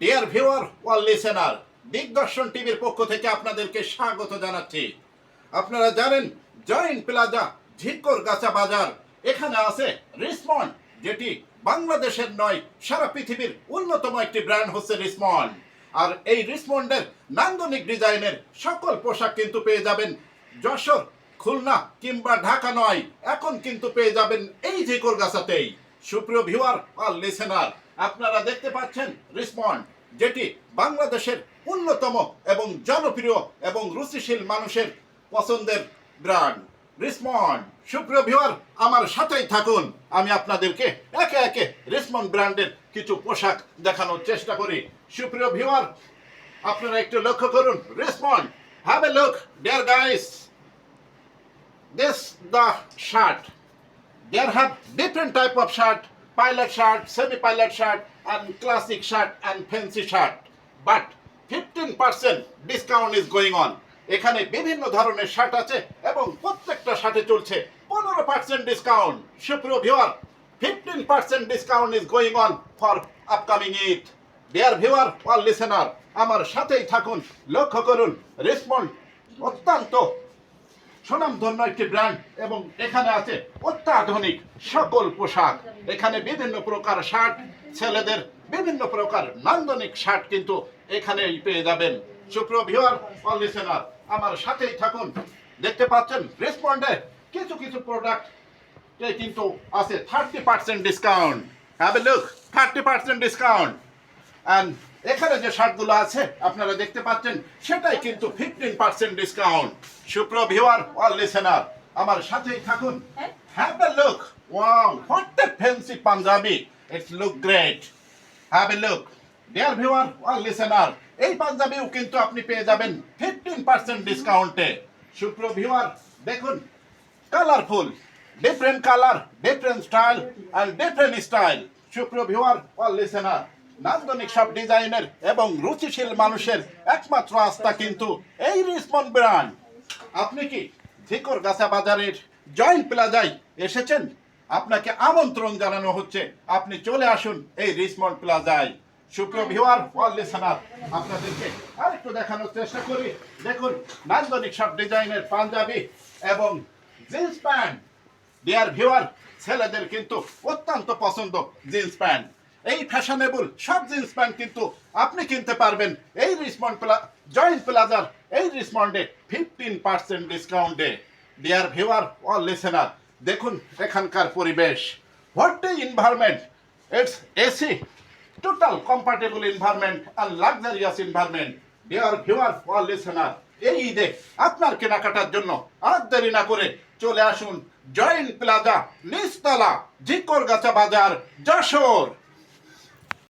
Dear viewer all listener Digdarshan টিভির পক্ষ থেকে আপনাদেরকে স্বাগত জানাচ্ছি। আপনারা জানেন জয়েন্ট প্লাজা ঝিকর গাছা বাজার, এখানে আছে রিসমন্ড যেটি বাংলাদেশের নয়, সারা পৃথিবীর অন্যতম একটি ব্র্যান্ড হচ্ছে রিসমন্ড আর এই রিসমন্ডের নান্দনিক ডিজাইনের সকল পোশাক কিন্তু পেয়ে যাবেন যশোর, খুলনা কিংবা ঢাকা নয়, এখন কিন্তু পেয়ে যাবেন এই ঝিকর গাছাতেই। সুপ্রিয় ভিউয়ার, আর লিসেনার আপনারা দেখতে পাচ্ছেন রিসমন্ড যেটি বাংলাদেশের অন্যতম এবং জনপ্রিয় এবং রুচিশীল মানুষের পছন্দের ব্র্যান্ড রিসমন্ড সুপ্রিয় ভিউয়ার, আমার সাথেই থাকুন। আমি আপনাদেরকে একে একে রিসমন্ড ব্র্যান্ডের কিছু পোশাক দেখানোর চেষ্টা করি। সুপ্রিয় ভিউয়ার, আপনারা একটু লক্ষ্য করুন। Richmond have a look dear guys this the shirt there have different type of shirt, pilot shirt semi pilot shirt, and classic shirt and fancy shirt. But 15% discount is going on. এখানে বিভিন্ন ধরনের shirt আছে এবং প্রত্যেকটা শার্টে চলছে পনেরো percent discount সুপ্রিয় viewer fifteen percent discount is going on for upcoming it dear viewer or listener আমার সাথেই থাকুন, লক্ষ্য করুন রেসপন্ড অত্যন্ত সুনামধন্য একটি ব্র্যান্ড এবং এখানে আছে অত্যাধুনিক সকল পোশাক। এখানে বিভিন্ন প্রকার শার্ট, ছেলেদের বিভিন্ন প্রকার নান্দনিক শার্ট কিন্তু এখানেই পেয়ে যাবেন। সুপ্রিয় ভিউয়ার অল লিসেনার আমার সাথেই থাকুন। দেখতে পাচ্ছেন রেসপন্ডে কিছু কিছু প্রোডাক্ট কিন্তু আছে thirty percent discount have a look thirty percent discount এখানে যে শার্টগুলো আছে আপনারা দেখতে পাচ্ছেন সেটাই কিন্তু fifteen percent discount সুপ্র viewer all listener আমার সাথেই থাকুন। Have a look wow what a fancy panjabi it's look great have a look dear viewer all listener এই পাঞ্জাবিও কিন্তু আপনি পেয়ে যাবেন ফিফটিন পার্সেন্ট ডিসকাউন্টে সুপ্র ভিওয়ার দেখুন colourful different colour different style and different style সুপ্রিয় ভিউয়ার অল লিসেনার নান্দনিক সব ডিজাইনের এবং রুচিশীল মানুষের একমাত্র আস্থা কিন্তু এই রিসমন্ড ব্র্যান্ড। আপনি কি ঝিকর গাছা বাজারের জয়েন্ট প্লাজায় এসেছেন? আপনাকে আমন্ত্রণ জানানো হচ্ছে। আপনি চলে আসুন এই রিসমন্ড প্লাজায়। সুপ্রিয় অল লিসেনার আপনাদেরকে আরেকটু দেখানোর চেষ্টা করি। দেখুন, নান্দনিক সব ডিজাইনের পাঞ্জাবি এবং জিন্স প্যান্ট। ডিয়ার ভিউয়ার, ছেলেদের কিন্তু অত্যন্ত পছন্দ জিন্স প্যান্ট। এই ফ্যাশনেবল, সব জিন্স প্যান্ট কিন্তু আপনি কিনতে পারবেন। এই রিসমন্ড প্লা জয়েন্ট প্লাজার এই রিসমন্ডে ফিফটিন পার্সেন্ট ডিসকাউন্টে ডিয়ার ভিউয়ার অল লিসেনার দেখুন এখানকার পরিবেশ। What a environment it's AC total comfortable environment R luxurious environment dear viewer all listener এই ঈদে আপনার কেনাকাটার জন্য আর দেরি না করে চলে আসুন জয়েন্ট প্লাজা নিচতলা, জিকরগাছা বাজার, যশোর।